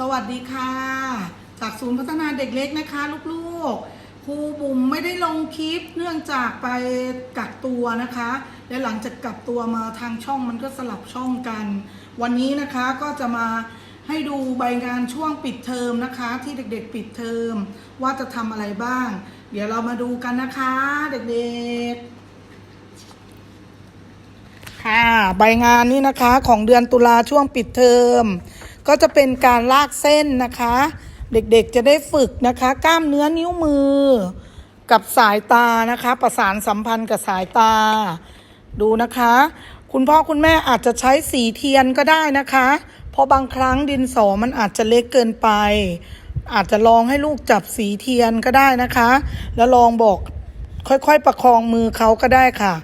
สวัสดีค่ะ จากศูนย์พัฒนาเด็กเล็กนะคะลูกๆครูบุ๋มไม่ได้ลงคลิปเนื่องจากไปกักตัวนะคะ และหลังจากกักตัวมาทางช่องมันก็สลับช่องกัน วันนี้นะคะก็จะมาให้ดูใบงานช่วงปิดเทอมนะคะ ที่เด็กๆปิดเทอมว่าจะทำอะไรบ้าง เดี๋ยวเรามาดูกันนะคะ เด็กๆ ค่ะใบงานนี้นะคะของเดือนตุลาช่วงปิดเทอม ก็จะเป็นการลากเส้นนะคะ เด็กๆจะได้ฝึกนะคะ กล้ามเนื้อนิ้วมือ กับสายตานะคะ ประสานสัมพันธ์กับสายตา ดูนะคะ คุณพ่อคุณแม่อาจจะใช้สีเทียนก็ได้นะคะ เพราะบางครั้งดินสอมันอาจจะเล็กเกินไป อาจจะลองให้ลูกจับสีเทียนก็ได้นะคะ แล้วลองบอกค่อยๆประคองมือเขาก็ได้ค่ะ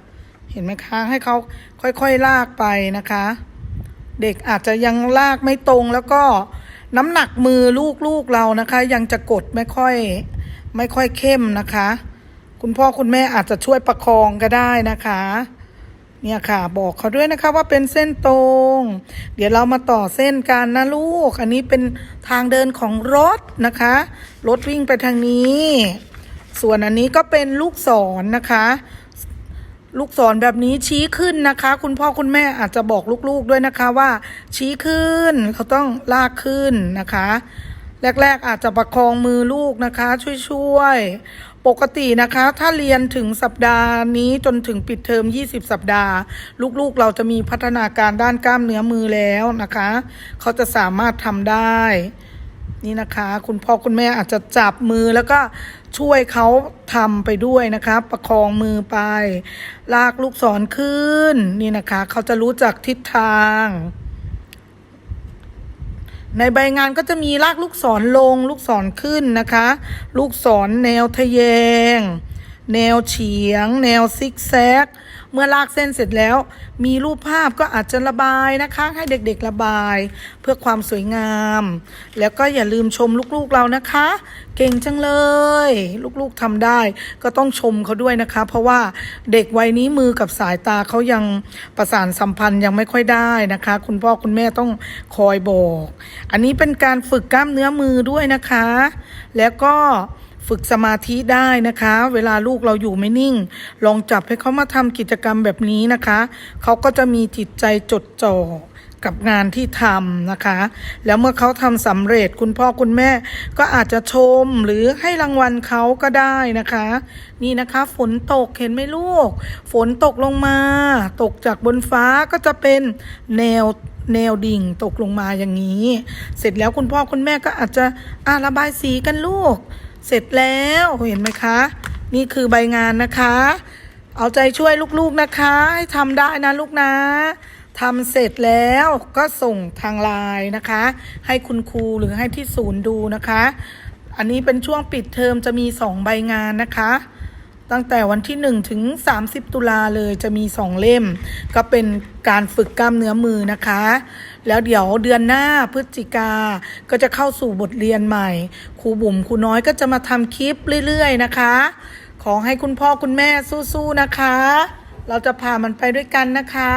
เห็นไหมคะ ให้เขาค่อยๆลากไปนะคะ เด็กอาจจะยังลากไม่ตรงแล้วก็น้ำหนักมือลูกๆเรานะคะ ยังจะกดไม่ค่อยไม่ค่อยเข้มนะคะ คุณพ่อคุณแม่อาจจะช่วยประคองก็ได้นะคะ เนี่ยค่ะบอกเขาด้วยนะคะว่าเป็นเส้นตรง เดี๋ยวเรามาต่อเส้นกันนะลูก อันนี้เป็นทางเดินของรถนะคะ รถวิ่งไปทางนี้ ส่วนอันนี้ก็เป็นลูกศรนะคะ ลูกศรแบบนี้ชี้ขึ้นนะคะ คุณพ่อคุณแม่อาจจะบอกลูกๆด้วยนะคะว่า ชี้ขึ้นเขาต้องลากขึ้นนะคะ แรก ๆ อาจจะประคองมือลูกนะคะ ช่วยๆปกตินะคะ ถ้าเรียนถึงสัปดาห์นี้จนถึงปิดเทอม 20 สัปดาห์ ลูกๆเราจะมีพัฒนาการด้านกล้ามเนื้อมือแล้วนะคะ เขาจะสามารถทำได้ นี่นะคะ คุณพ่อคุณแม่อาจจะจับมือแล้วก็ช่วยเขาทำไปด้วยนะคะ ประคองมือไป ลากลูกศรขึ้น นี่นะคะ เขาจะรู้จักทิศทาง ในใบงานก็จะมีลากลูกศรลง ลูกศรขึ้นนะคะ ลูกศรแนวทะแยง แนวเฉียง แนวซิกแซก เมื่อลากเส้นเสร็จแล้ว มีรูปภาพก็อาจจะระบายนะคะ ให้เด็กๆระบาย เพื่อความสวยงาม แล้วก็อย่าลืมชมลูกๆเรานะคะ เก่งจังเลย ลูกๆทำได้ ก็ต้องชมเขาด้วยนะคะ เพราะว่าเด็กวัยนี้มือกับสายตาเขายังประสานสัมพันธ์ยังไม่ค่อยได้นะคะ คุณพ่อคุณแม่ต้องคอยบอก อันนี้เป็นการฝึกกล้ามเนื้อมือด้วยนะคะ แล้วก็ ฝึกสมาธิได้นะคะ เวลาลูกเราอยู่ไม่นิ่ง ลองจับให้เขามาทำกิจกรรมแบบนี้นะคะ เขาก็จะมีจิตใจจดจ่อกับงานที่ทำนะคะ แล้วเมื่อเขาทำสำเร็จคุณพ่อคุณแม่ ก็อาจจะชมหรือให้รางวัลเขาก็ได้นะคะ นี่นะคะ ฝนตกเห็นไหมลูก ฝนตกลงมา ตกจากบนฟ้าก็จะเป็นแนวแนวดิ่งตกลงมาอย่างนี้ เสร็จแล้วคุณพ่อคุณแม่ก็อาจจะอ่าระบายสีกันลูก เสร็จแล้วเห็นไหมคะ นี่คือใบงานนะคะ เอาใจช่วยลูกๆนะคะ ให้ทำได้นะลูกนะทำเสร็จแล้วก็ส่งทางไลน์นะคะ ให้คุณครูหรือให้ที่ศูนย์ดูนะคะ อันนี้เป็นช่วงปิดเทอมจะมีสองใบงานนะคะ ตั้งแต่วันที่ 1 ถึง 30 ตุลาเลยจะมี 2 เล่ม ก็เป็นการฝึกกล้ามเนื้อมือนะคะ แล้วเดี๋ยวเดือนหน้าพฤศจิกาก็จะเข้าสู่บทเรียนใหม่ ครูบุ๋มครูน้อยก็จะมาทำคลิปเรื่อยๆนะคะ ขอให้คุณพ่อคุณแม่สู้ๆนะคะ เราจะพามันไปด้วยกันนะคะ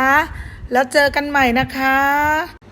แล้วเจอกันใหม่นะคะ